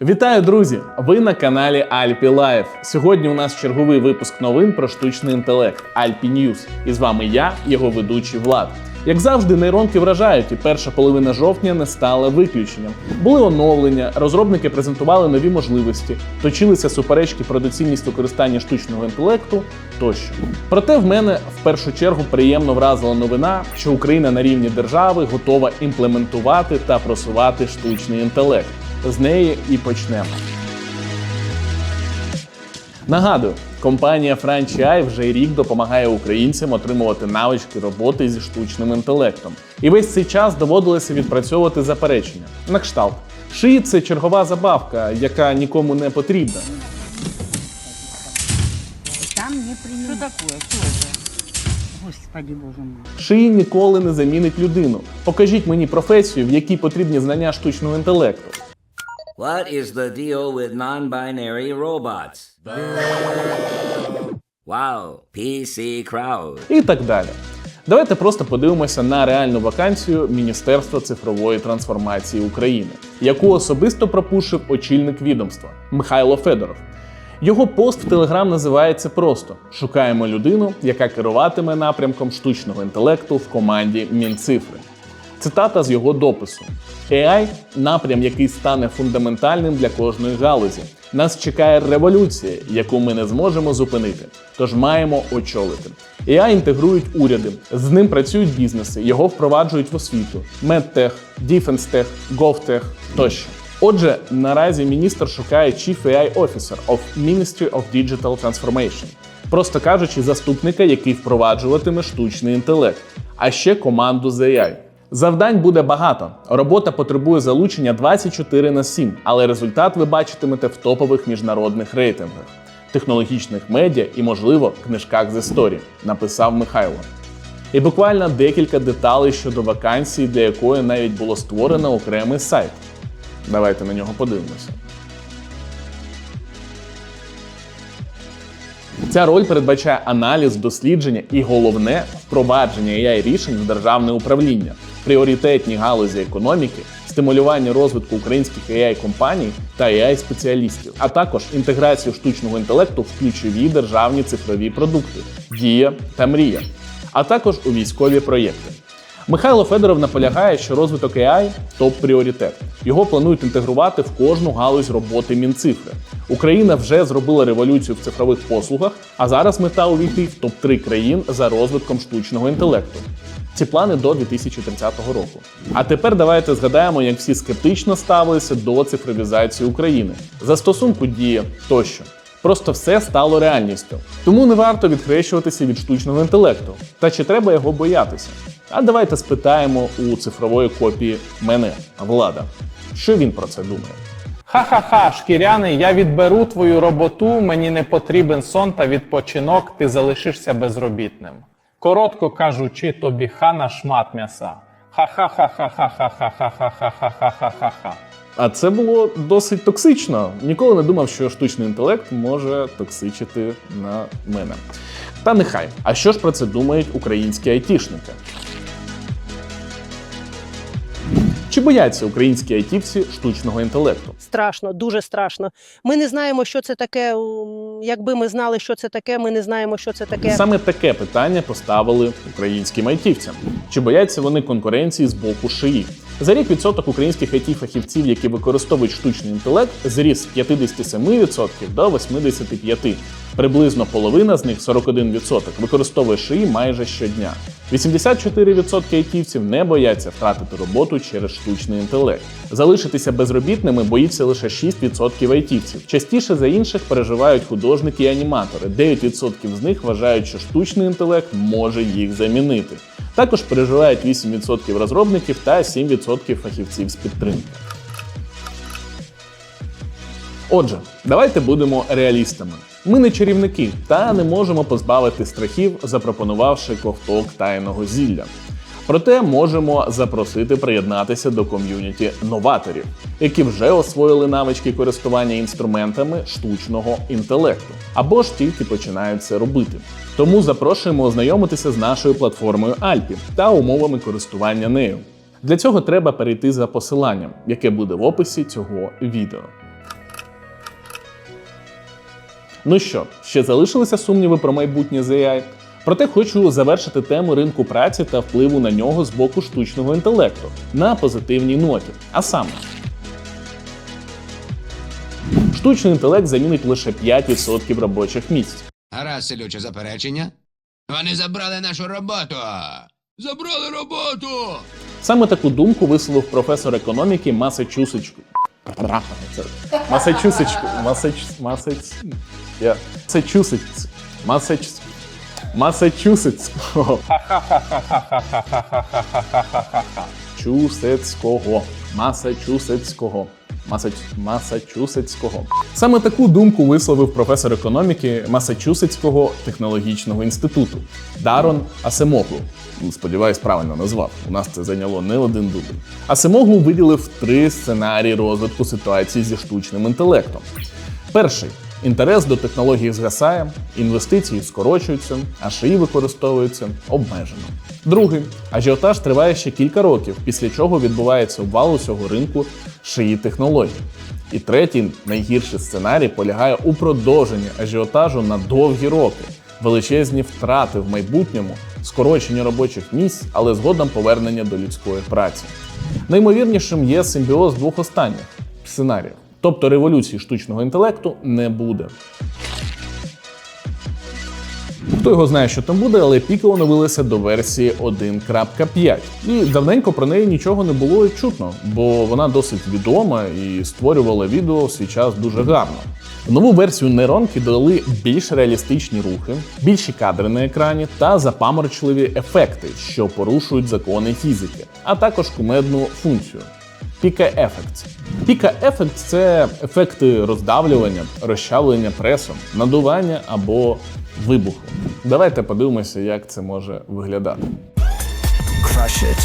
Вітаю, друзі! Ви на каналі Alpi Life. Сьогодні у нас черговий випуск новин про штучний інтелект Alpi News. І з вами я, його ведучий Влад. Як завжди, нейронки вражають, і перша половина жовтня не стала виключенням. Були оновлення, розробники презентували нові можливості, точилися суперечки про доцільність використання штучного інтелекту тощо. Проте в мене в першу чергу приємно вразила новина, що Україна на рівні держави готова імплементувати та просувати штучний інтелект. З неї і почнемо. Нагадую, компанія FranchI вже рік допомагає українцям отримувати навички роботи зі штучним інтелектом. І весь цей час доводилося відпрацьовувати заперечення. На кшталт. Шиї це чергова забавка, яка нікому не потрібна. Там не? Кто это? Господи, боже мой. Шиї ніколи не замінить людину. Покажіть мені професію, в якій потрібні знання штучного інтелекту. What is the deal with non-binary robots? Wow, PC crowd. і так далі. Давайте просто подивимося на реальну вакансію Міністерства цифрової трансформації України, яку особисто пропушив очільник відомства Михайло Федоров. Його пост в Телеграм називається просто: Шукаємо людину, яка керуватиме напрямком штучного інтелекту в команді Мінцифри. Цитата з його допису: AI – напрям, який стане фундаментальним для кожної галузі. Нас чекає революція, яку ми не зможемо зупинити. Тож маємо очолити. AI інтегрують уряди, з ним працюють бізнеси, його впроваджують в освіту, медтех, діфенстех, говтех тощо. Отже, наразі міністр шукає Chief AI Officer of Ministry of Digital Transformation. Просто кажучи, заступника, який впроваджуватиме штучний інтелект, а ще команду з AI. Завдань буде багато. Робота потребує залучення 24 на 7, але результат ви бачитимете в топових міжнародних рейтингах, технологічних медіа і, можливо, книжках з історії, написав Михайло. І буквально декілька деталей щодо вакансії, для якої навіть було створено окремий сайт. Давайте на нього подивимося. Ця роль передбачає аналіз, дослідження і головне впровадження ai рішень в державне управління, пріоритетні галузі економіки, стимулювання розвитку українських ai компаній та ai спеціалістів, а також інтеграцію штучного інтелекту в ключові державні цифрові продукти Дія та Мрія, а також у військові проєкти. Михайло Федоров наполягає, що розвиток AI – топ-пріоритет. Його планують інтегрувати в кожну галузь роботи Мінцифри. Україна вже зробила революцію в цифрових послугах, а зараз мета увійти в топ-3 країн за розвитком штучного інтелекту. Ці плани до 2030 року. А тепер давайте згадаємо, як всі скептично ставилися до цифровізації України, застосунку дія тощо. Просто все стало реальністю. Тому не варто відхрещуватися від штучного інтелекту. Та чи треба його боятися? А давайте спитаємо у цифрової копії мене, влада. Що він про це думає? Ха-ха-ха, шкіряний, я відберу твою роботу, мені не потрібен сон та відпочинок, ти залишишся безробітним. Коротко кажучи, тобі хана шмат м'яса. Ха-ха-ха-ха-ха-ха-ха-ха-ха-ха-ха-ха-ха. А це було досить токсично. Ніколи не думав, що штучний інтелект може токсичити на мене. Та нехай. А що ж про це думають українські айтішники? Чи бояться українські айтівці штучного інтелекту? страшно, дуже страшно. Ми не знаємо, що це таке. Якби ми знали, що це таке, ми не знаємо, що це таке. Саме таке питання поставили українським айтівцям. Чи бояться вони конкуренції з боку шиї? За рік відсоток українських it фахівців, які використовують штучний інтелект, зріс з 57% до 85%. Приблизно половина з них 41% використовує шиї майже щодня. 84% айтівців не бояться втратити роботу через штучний інтелект. Залишитися безробітними боїться лише 6% айтівців. Частіше за інших переживають художники і аніматори. 9% з них вважають, що штучний інтелект може їх замінити. Також переживають 8% розробників та 7% фахівців з підтримки. Отже, давайте будемо реалістами. Ми не чарівники та не можемо позбавити страхів, запропонувавши ковток тайного зілля. Проте можемо запросити приєднатися до ком'юніті новаторів, які вже освоїли навички користування інструментами штучного інтелекту, або ж тільки починають це робити. Тому запрошуємо ознайомитися з нашою платформою Альпі та умовами користування нею. Для цього треба перейти за посиланням, яке буде в описі цього відео. Ну що, ще залишилися сумніви про майбутнє з AI? Проте хочу завершити тему ринку праці та впливу на нього з боку штучного інтелекту на позитивній ноті. А саме, штучний інтелект замінить лише 5% робочих місць. Гаразд, селюче заперечення. Вони забрали нашу роботу. Забрали роботу. Саме таку думку висловив професор економіки Масачусетськ. Масачусетськ. Масач... Масач... Я... Масачусетськ. Масачусетського. Чусетського. Масачусетського. Масач... Масачусетського. Саме таку думку висловив професор економіки Масачусетського технологічного інституту Дарон Асемоглу. Сподіваюсь, правильно назвав. У нас це зайняло не один дубль. Асемоглу виділив три сценарії розвитку ситуації зі штучним інтелектом. Перший інтерес до технології згасає, інвестиції скорочуються, а шиї використовуються обмежено. Другий ажіотаж триває ще кілька років, після чого відбувається обвал усього ринку шиї технологій. І третій найгірший сценарій полягає у продовженні ажіотажу на довгі роки, величезні втрати в майбутньому, скорочення робочих місць, але згодом повернення до людської праці. Наймовірнішим є симбіоз двох останніх сценаріїв. Тобто революції штучного інтелекту не буде. Хто його знає, що там буде, але піки оновилися до версії 1.5. І давненько про неї нічого не було чутно, бо вона досить відома і створювала відео в свій час дуже гарно. Нову версію нейронки додали більш реалістичні рухи, більші кадри на екрані та запаморочливі ефекти, що порушують закони фізики, а також кумедну функцію. Піка ефект. Піка ефект це ефекти роздавлювання, розчавлення пресом, надування або вибуху. Давайте подивимося, як це може виглядати. Crush it,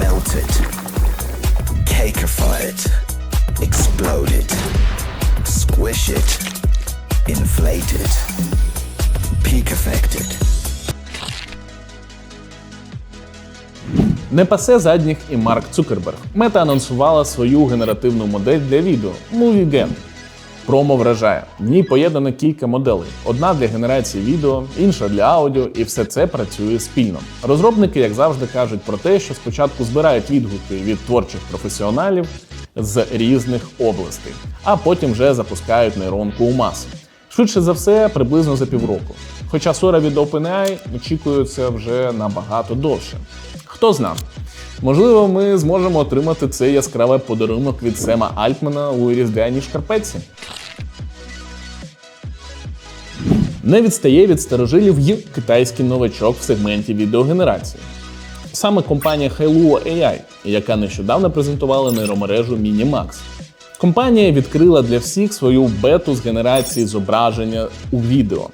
melt it, cakeify it, explode it, squish it, inflate it, peak affect Не пасе задніх і Марк Цукерберг. Мета анонсувала свою генеративну модель для відео MovieGen. Промо вражає. В ній поєднано кілька моделей: одна для генерації відео, інша для аудіо, і все це працює спільно. Розробники, як завжди, кажуть про те, що спочатку збирають відгуки від творчих професіоналів з різних областей, а потім вже запускають нейронку у маси. Швидше за все, приблизно за півроку. Хоча Сора від OpenAI очікується вже набагато довше. Хто зна? Можливо, ми зможемо отримати цей яскравий подарунок від Сема Альтмана у різдвяній шкарпетці. Не відстає від старожилів й китайський новачок в сегменті відеогенерації. Саме компанія Hailuo AI, яка нещодавно презентувала нейромережу Minimax. Компанія відкрила для всіх свою бету з генерації зображення у відео.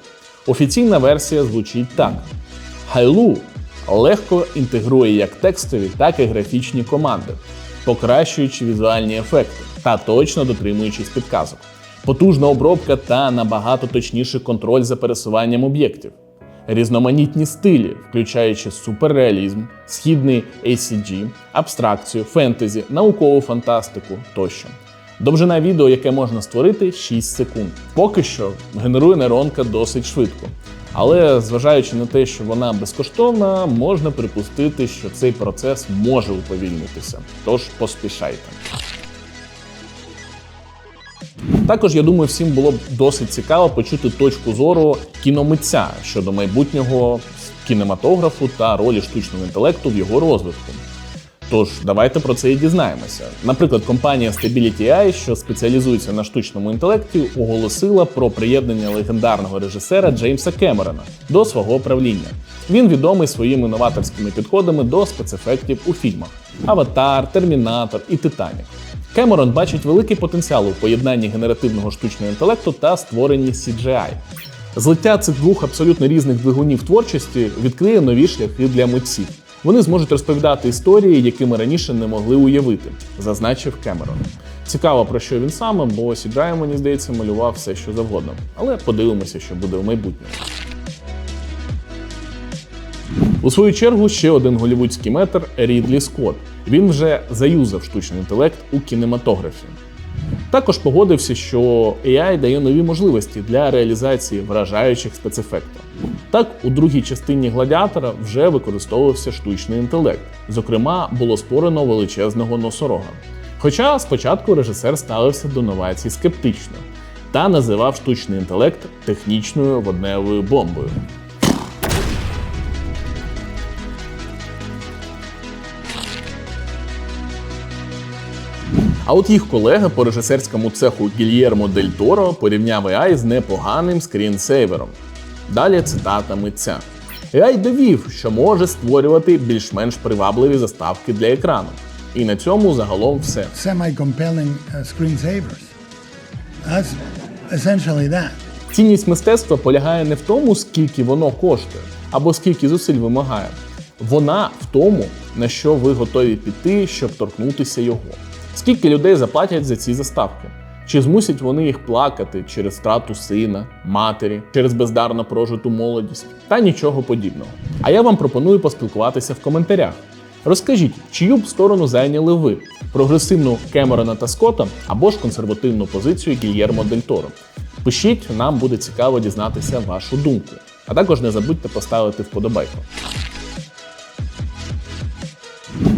Офіційна версія звучить так: Hailu легко інтегрує як текстові, так і графічні команди, покращуючи візуальні ефекти та точно дотримуючись підказок. Потужна обробка та набагато точніший контроль за пересуванням об'єктів. Різноманітні стилі, включаючи суперреалізм, східний ACG, абстракцію, фентезі, наукову фантастику тощо. Довжина відео, яке можна створити, 6 секунд. Поки що генерує нейронка досить швидко. Але зважаючи на те, що вона безкоштовна, можна припустити, що цей процес може уповільнитися. Тож поспішайте. Також я думаю, всім було б досить цікаво почути точку зору кіномитця щодо майбутнього кінематографу та ролі штучного інтелекту в його розвитку. Тож давайте про це і дізнаємося. Наприклад, компанія Stability AI, що спеціалізується на штучному інтелекті, оголосила про приєднання легендарного режисера Джеймса Кемерона до свого правління. Він відомий своїми новаторськими підходами до спецефектів у фільмах: Аватар, Термінатор і Титанік. Кемерон бачить великий потенціал у поєднанні генеративного штучного інтелекту та створенні CGI. Злиття цих двох абсолютно різних двигунів творчості відкриє нові шляхи для митців. Вони зможуть розповідати історії, які ми раніше не могли уявити, зазначив Кемерон. Цікаво про що він саме, бо CGI, мені здається, малював все, що завгодно. Але подивимося, що буде в майбутньому. У свою чергу ще один голівудський метр Рідлі Скотт. Він вже заюзав штучний інтелект у кінематографі. Також погодився, що AI дає нові можливості для реалізації вражаючих спецефектів. Так, у другій частині гладіатора вже використовувався штучний інтелект. Зокрема, було створено величезного носорога. Хоча спочатку режисер ставився до новацій скептично та називав штучний інтелект технічною водневою бомбою. А от їх колега по режисерському цеху Гільєрмо Дель Торо порівняв AI з непоганим скрінсейвером. Далі цитата митця. AI довів, що може створювати більш-менш привабливі заставки для екрану. І на цьому загалом все. semi-compelling uh, screensavers. That's essentially that. Цінність мистецтва полягає не в тому, скільки воно коштує, або скільки зусиль вимагає. Вона в тому, на що ви готові піти, щоб торкнутися його. Скільки людей заплатять за ці заставки? Чи змусять вони їх плакати через втрату сина, матері, через бездарно прожиту молодість та нічого подібного. А я вам пропоную поспілкуватися в коментарях. Розкажіть, чию б сторону зайняли ви: прогресивну Кемерона та Скотта або ж консервативну позицію Гільєрмо Дель Торо. Пишіть, нам буде цікаво дізнатися вашу думку. А також не забудьте поставити вподобайку.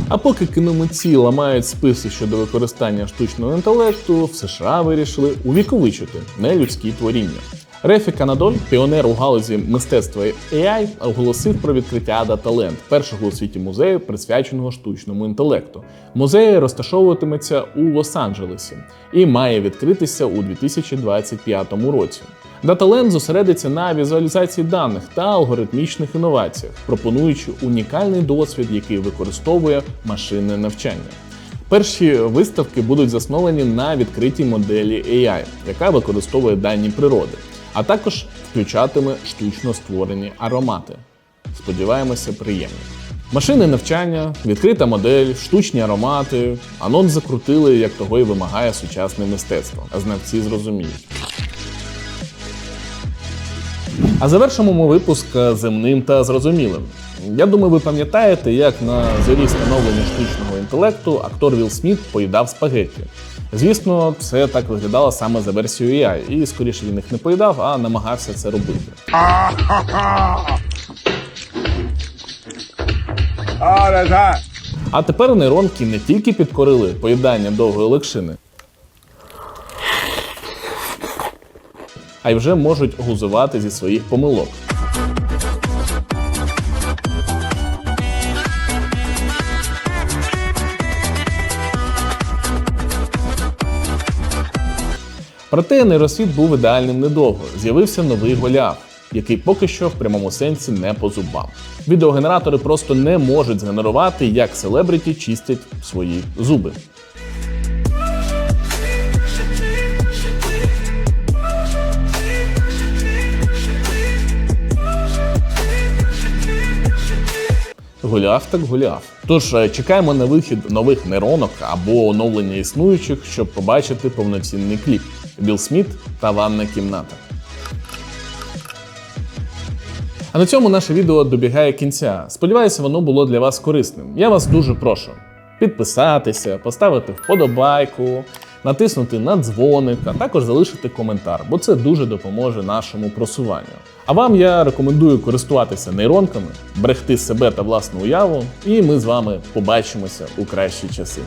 А поки кіномитці ламають списи щодо використання штучного інтелекту, в США вирішили увіковичити нелюдські творіння. Рефі Канадоль, піонер у галузі мистецтва AI, оголосив про відкриття Ada Talent, першого у світі музею, присвяченого штучному інтелекту. Музей розташовуватиметься у Лос-Анджелесі і має відкритися у 2025 році. DataLand зосередиться на візуалізації даних та алгоритмічних інноваціях, пропонуючи унікальний досвід, який використовує машинне навчання. Перші виставки будуть засновані на відкритій моделі AI, яка використовує дані природи, а також включатиме штучно створені аромати. Сподіваємося, приємні. Машини навчання, відкрита модель, штучні аромати. Анонс закрутили, як того і вимагає сучасне мистецтво, а знавці зрозуміють. А завершимо ми випуск земним та зрозумілим. Я думаю, ви пам'ятаєте, як на зорі становлення штучного інтелекту актор Вілл Сміт поїдав спагетті. Звісно, це так виглядало саме за версією AI, і скоріше він їх не поїдав, а намагався це робити. А тепер нейронки не тільки підкорили поїдання довгої легшини, а й вже можуть глузувати зі своїх помилок. Проте нейросвіт був ідеальним недовго. З'явився новий Голіаф, який поки що в прямому сенсі не по зубам. Відеогенератори просто не можуть згенерувати, як селебриті чистять свої зуби. Голіаф так голіаф. Тож е, чекаємо на вихід нових нейронок або оновлення існуючих, щоб побачити повноцінний кліп. Білл Сміт та ванна кімната. А на цьому наше відео добігає кінця. Сподіваюся, воно було для вас корисним. Я вас дуже прошу підписатися, поставити вподобайку, натиснути на дзвоник, а також залишити коментар, бо це дуже допоможе нашому просуванню. А вам я рекомендую користуватися нейронками, берегти себе та власну уяву, і ми з вами побачимося у кращі часи.